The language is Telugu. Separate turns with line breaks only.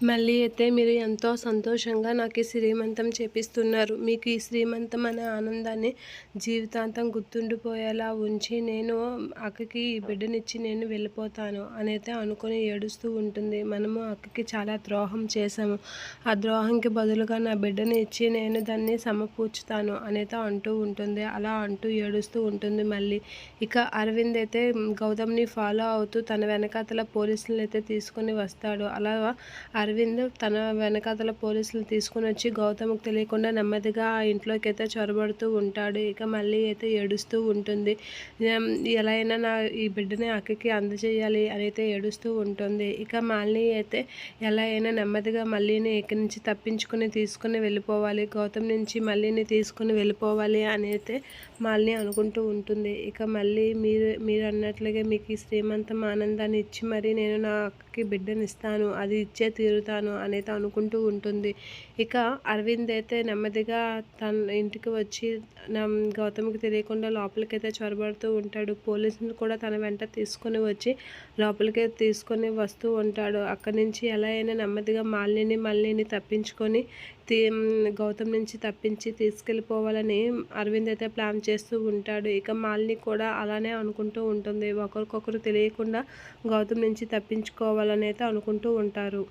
మళ్ళీ అయితే మీరు ఎంతో సంతోషంగా నాకు ఈ శ్రీమంతం చేపిస్తున్నారు. మీకు ఈ శ్రీమంతం అనే ఆనందాన్ని జీవితాంతం గుర్తుండిపోయేలా ఉంచి నేను అక్కకి ఈ బిడ్డనిచ్చి నేను వెళ్ళిపోతాను అనైతే అనుకుని ఏడుస్తూ ఉంటుంది. మనము అక్కకి చాలా ద్రోహం చేశాము. ఆ ద్రోహంకి బదులుగా నా బిడ్డని ఇచ్చి నేను దాన్ని సమకూర్చుతాను అనైతే అంటూ ఉంటుంది. అలా అంటూ ఏడుస్తూ ఉంటుంది మళ్ళీ. ఇక అరవింద్ అయితే గౌతమ్ని ఫాలో అవుతూ తన వెనకాతల పోలీసులను అయితే తీసుకొని వస్తాడు. అలా అరవింద్ తన వెనకాతల పోలీసులు తీసుకుని వచ్చి గౌతమ్కి తెలియకుండా నెమ్మదిగా ఆ ఇంట్లోకి అయితే చొరబడుతూ ఉంటాడు. ఇక మళ్ళీ అయితే ఏడుస్తూ ఉంటుంది. ఎలా అయినా నా ఈ బిడ్డని అక్కకి అందజేయాలి అని అయితే ఏడుస్తూ ఉంటుంది. ఇక మాలిని అయితే ఎలా అయినా నెమ్మదిగా మళ్ళీని ఇక్కడి నుంచి తప్పించుకుని తీసుకుని వెళ్ళిపోవాలి. గౌతమ్ నుంచి మళ్ళీని తీసుకుని వెళ్ళిపోవాలి అని అయితే మాలిని అనుకుంటూ ఉంటుంది. ఇక మళ్ళీ మీరు మీరు అన్నట్లుగా మీకు ఈ శ్రీమంతం ఆనందాన్ని ఇచ్చి మరి నేను నా అక్కకి బిడ్డనిస్తాను. అది ఇచ్చే తీరు తీరుతాను అనేది అనుకుంటూ ఉంటుంది. ఇక అరవింద్ అయితే నెమ్మదిగా తన ఇంటికి వచ్చి గౌతమ్కి తెలియకుండా లోపలికైతే చొరబడుతూ ఉంటాడు. పోలీసులు కూడా తన వెంట తీసుకొని వచ్చి లోపలికి తీసుకొని వస్తూ ఉంటాడు. అక్కడి నుంచి ఎలా అయినా నెమ్మదిగా మాలిని మల్లిని తప్పించుకొని తీ గౌతమ్ నుంచి తప్పించి తీసుకెళ్ళిపోవాలని అరవింద్ అయితే ప్లాన్ చేస్తూ ఉంటాడు. ఇక మాలిని కూడా అలానే అనుకుంటూ ఉంటుంది. ఒకరికొకరు తెలియకుండా గౌతమ్ నుంచి తప్పించుకోవాలని అయితే అనుకుంటూ ఉంటారు.